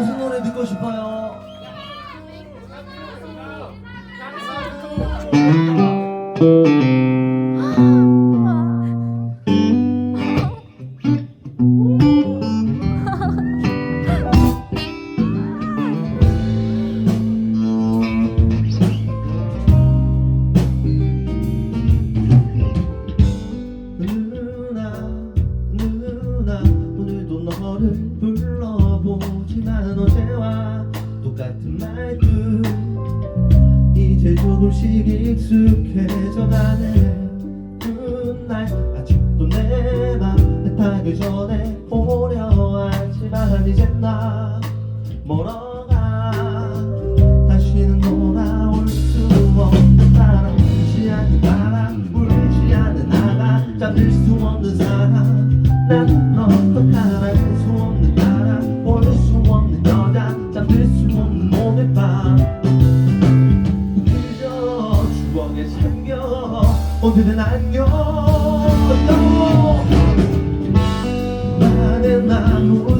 무슨 노래 듣고 싶어요? 조금씩 익숙해져 가네. 그날 아직도 내맘 타기 전에 보려 하지만 이제 나 멀어 나는 아무 상관없는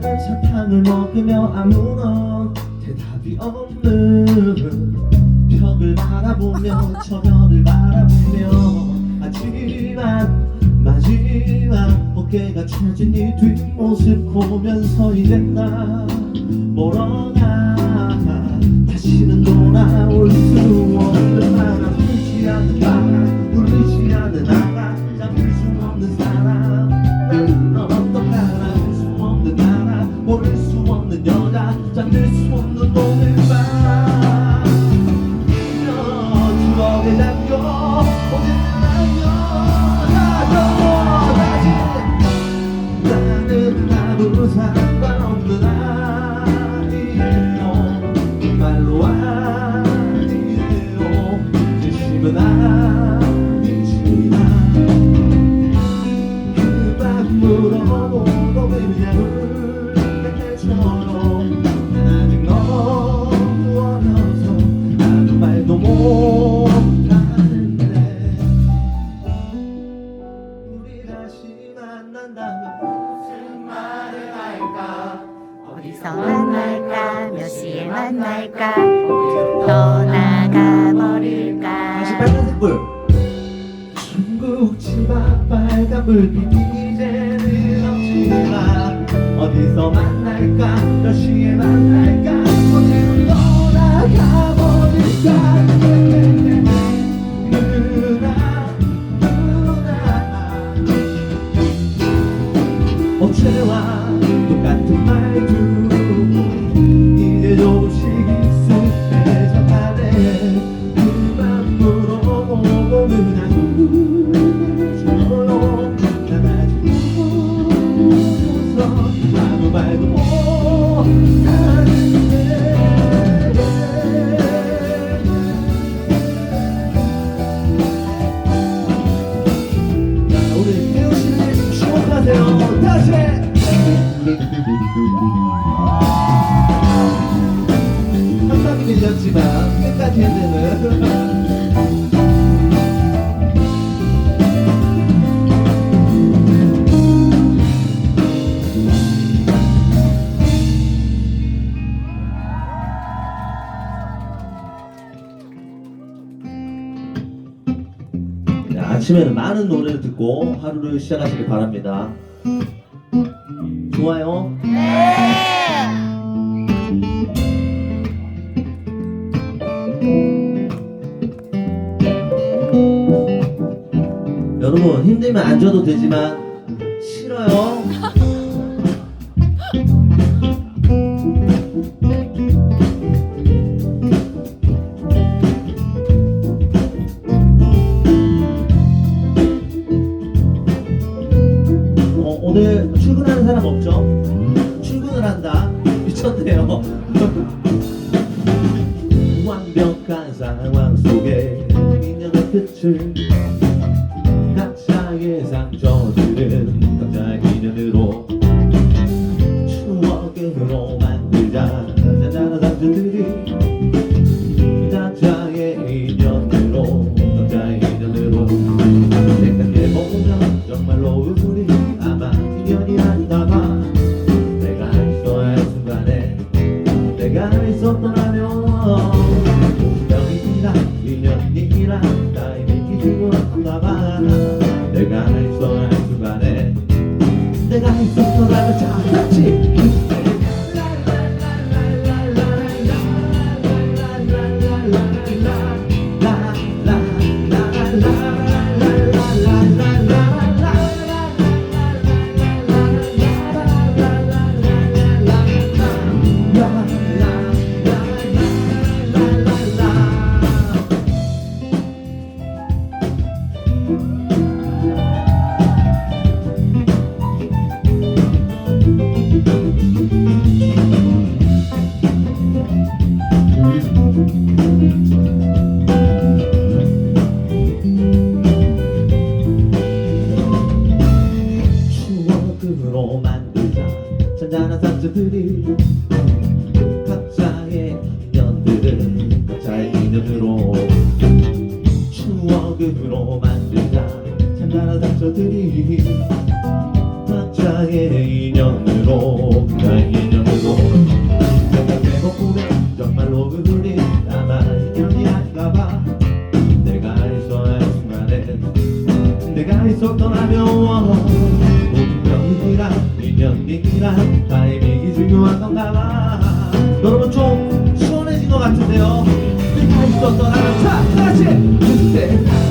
싫어하는 사탕을 먹으며 아무런 대답이 없는 벽을 바라보며 저 별을 바라보며 하지만 마지막 어깨가 처진 네 뒷모습 보면서 이제 나 멀어가 다시는 돌아올 수 어디서 만날까? 몇 시에 만날까? 떠나가 버릴까? 다시 빨간색 불 중국집 앞 빨간 불빛 이제는 없지만 어디서 만날까? 몇 시에 만날까? 어디로 떠나가 버릴까 어제와 똑같은 말투 이제 조금씩 익숙해져 한방이 밀렸지만 끝까지 해내는 자, 아침에는 많은 노래를 듣고 하루를 시작하시길 바랍니다. 좋아요? 여러분 힘들면 안 줘도 되지만 싫어요. 어, 오늘 출근하는 사람 없죠? 음. 출근을 한다. 미쳤네요. 상처들은 각자의 인연으로 추억으로 만들자. 잔잔한 상처들이 각자의 인연으로 각자의 인연으로. 생각해보면 정말로 우리 아마 인연이 아니다가 내가 있어야 할 순간에 내가 있었더 인연으로 추억으로 만들자 잔잔한 상처들이 각자의 인연으로 각자의 인연으로. 생각해보면 정말로 우리 아마 인연이 아닌가봐. 내가 있어야 할 순간에 내가 있었더라면 운명이라 인연이라 타이밍이 중요한 건가 봐. 여러분 좀 시원해진 것 같은데요 내가 있었더라면 자 다시 그때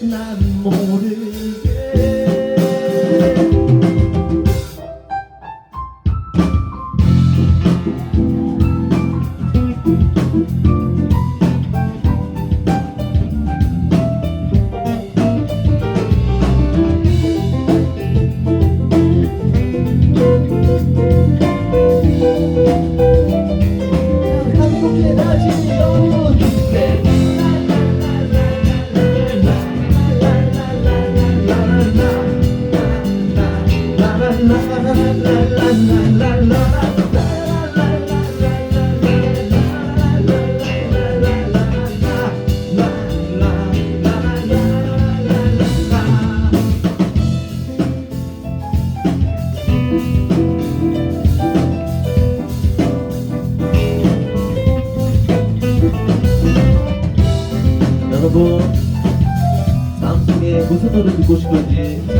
난 모르게 여러분 마음속에 무슨 노래 듣고 싶은지